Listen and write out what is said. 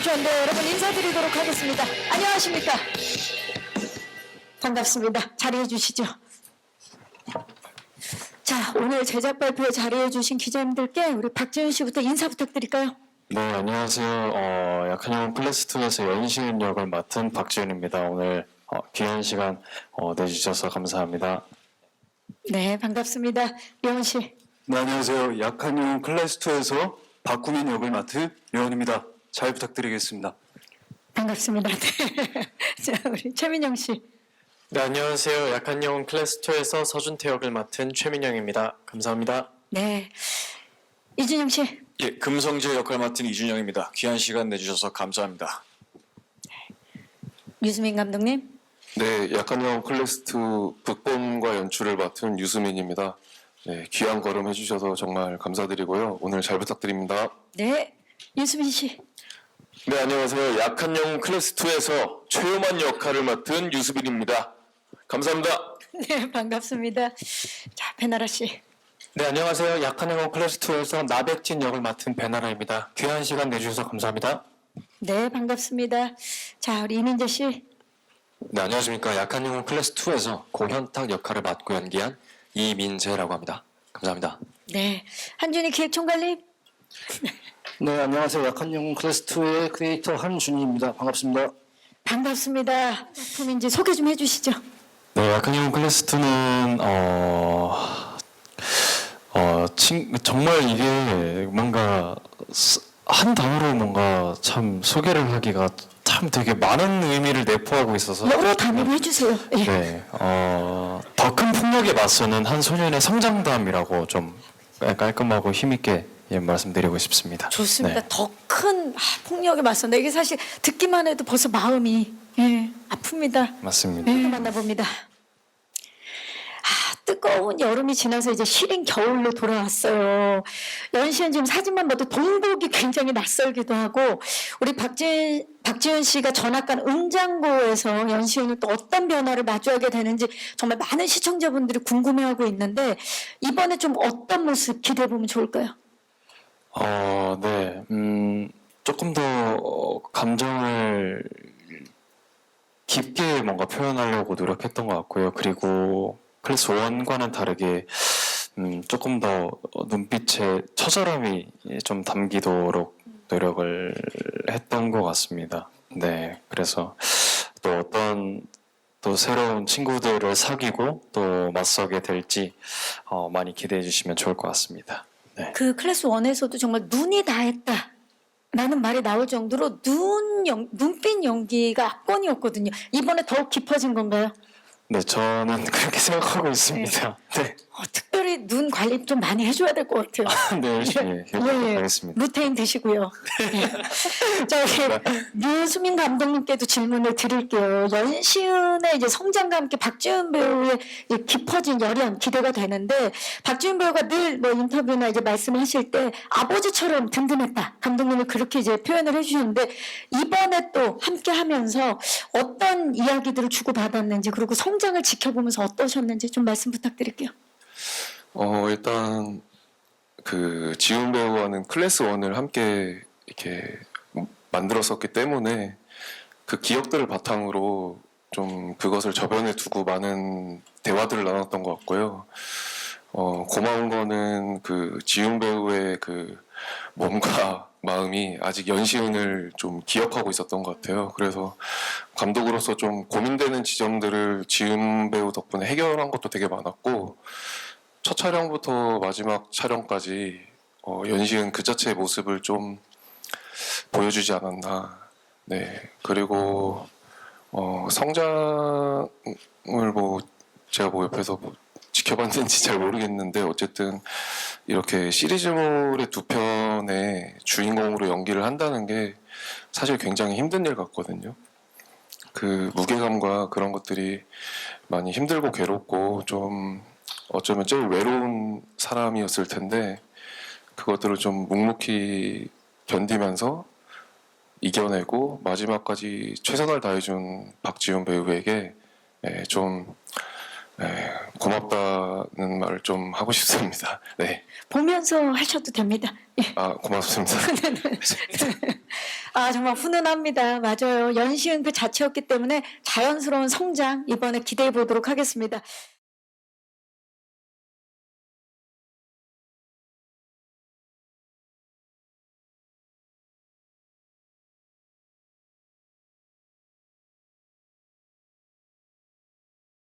해주셨는데 여러분 인사드리도록 하겠습니다. 안녕하십니까? 반갑습니다. 자리해 주시죠. 자, 오늘 제작 발표에 자리해 주신 기자님들께 우리 박지윤 씨부터 인사 부탁드릴까요? 네, 안녕하세요. 어, 약한 영웅 플래스2에서 연시은 역을 맡은 박지윤입니다. 오늘 어, 귀한 시간 어, 내주셔서 감사합니다. 네, 반갑습니다. 려원 씨. 네, 안녕하세요. 약한 영웅 클래스2에서 박구민 역을 맡은 려원입니다. 잘 부탁드리겠습니다. 반갑습니다. 네. 자, 우리 최민영 씨. 네, 안녕하세요. 약한 영웅 클래스2에서 서준태 역을 맡은 최민영입니다. 감사합니다. 네. 이준영 씨. 예, 금성재 역할 맡은 이준영입니다. 귀한 시간 내주셔서 감사합니다. 유수민 감독님. 네, 약한 영웅 클래스2 극본과 연출을 맡은 유수민입니다. 네, 귀한 걸음 해주셔서 정말 감사드리고요. 오늘 잘 부탁드립니다. 네. 유수민 씨. 네, 안녕하세요. 약한 영웅 클래스2에서 최요만 역할을 맡은 유수빈입니다. 감사합니다. 네, 반갑습니다. 자, 배나라 씨. 네, 안녕하세요. 약한 영웅 클래스2에서 나백진 역을 맡은 배나라입니다. 귀한 시간 내주셔서 감사합니다. 네, 반갑습니다. 자, 우리 이민재 씨. 네, 안녕하십니까. 약한 영웅 클래스2에서 고현탁 역할을 맡고 연기한 이민재라고 합니다. 감사합니다. 네. 한준희 기획총괄님. 네, 안녕하세요. 약한 영웅 클래스2의 크리에이터 한준희입니다. 반갑습니다. 반갑습니다. 작품인지 소개 좀 해주시죠. 네, 약한 영웅 클래스2는 어, 어, 친, 정말 이게 뭔가 스- 한 단어로 뭔가 참 소개를 하기가 참 되게 많은 의미를 내포하고 있어서 여러 단어로 해주세요. 예. 네, 어, 더 큰 폭력에 맞서는 한 소년의 성장담이라고 좀 깔끔하고 힘있게 예, 말씀드리고 싶습니다. 좋습니다. 네. 더 큰 폭력에 맞선다. 이게 사실 듣기만 해도 벌써 마음이 예, 아픕니다. 맞습니다. 네, 만나봅니다. 아, 뜨거운 여름이 지나서 이제 시린 겨울로 돌아왔어요. 연시은 지금 사진만 봐도 동복이 굉장히 낯설기도 하고 우리 박지은 박지은 씨가 전학 간 은장고에서 연시은을 또 어떤 변화를 마주하게 되는지 정말 많은 시청자분들이 궁금해하고 있는데 이번에 좀 어떤 모습 기대해 보면 좋을까요? 어, 네. 음, 조금 더 어, 감정을 깊게 뭔가 표현하려고 노력했던 것 같고요. 그리고 클래스 1과는 다르게 음, 조금 더 눈빛에 처절함이 좀 담기도록 노력을 했던 것 같습니다. 네. 그래서 또 어떤 또 새로운 친구들을 사귀고 또 맞서게 될지 어, 많이 기대해 주시면 좋을 것 같습니다. 네. 그 클래스 원에서도 정말 눈이 다 했다. 라는 말이 나올 정도로 눈 연, 눈빛 연기가 압권이었거든요. 이번에 더욱 깊어진 건가요? 네, 저는 그렇게 생각하고 있습니다. 네, 어, 특별히 눈 관리 좀 많이 해줘야 될 것 같아요. 네, 열심히 해보도록 예, 하겠습니다. 루테인 드시고요. 예. 자, 우리 유수민 감독님께도 질문을 드릴게요. 연시은의 이제 성장과 함께 박지훈 배우의 이 깊어진 열연 기대가 되는데 박지훈 배우가 늘 뭐 인터뷰나 이제 말씀하실 때 아버지처럼 든든했다. 감독님이 그렇게 이제 표현을 해주셨는데 이번에 또 함께 하면서 어떤 이야기들을 주고 받았는지 그리고 성장을 지켜보면서 어떠셨는지 좀 말씀 부탁드릴게요. 어, 일단 그 지훈 배우와는 클래스 1을 함께 이렇게 만들었었기 때문에 그 기억들을 바탕으로 좀 그것을 저변에 두고 많은 대화들을 나눴던 것 같고요. 어, 고마운 거는 그 지훈 배우의 그 몸과 마음이 아직 연시은을 좀 기억하고 있었던 것 같아요. 그래서 감독으로서 좀 고민되는 지점들을 지훈 배우 덕분에 해결한 것도 되게 많았고 첫 촬영부터 마지막 촬영까지 어, 연시은 그 자체의 모습을 좀 보여주지 않았나. 네. 그리고 어, 성장을 뭐 제가 뭐 옆에서 뭐 지켜봤는지 잘 모르겠는데 어쨌든 이렇게 시리즈물의 두 편의 주인공으로 연기를 한다는 게 사실 굉장히 힘든 일 같거든요. 그 무게감과 그런 것들이 많이 힘들고 괴롭고 좀 어쩌면 제일 외로운 사람이었을 텐데 그것들을 좀 묵묵히 견디면서 이겨내고 마지막까지 최선을 다해준 박지훈 배우에게 예, 좀 예, 고맙다는 말을 좀 하고 싶습니다. 네, 보면서 하셔도 됩니다. 예. 아 고맙습니다. 아, 정말 훈훈합니다. 맞아요. 연시은 그 자체였기 때문에 자연스러운 성장 이번에 기대해 보도록 하겠습니다.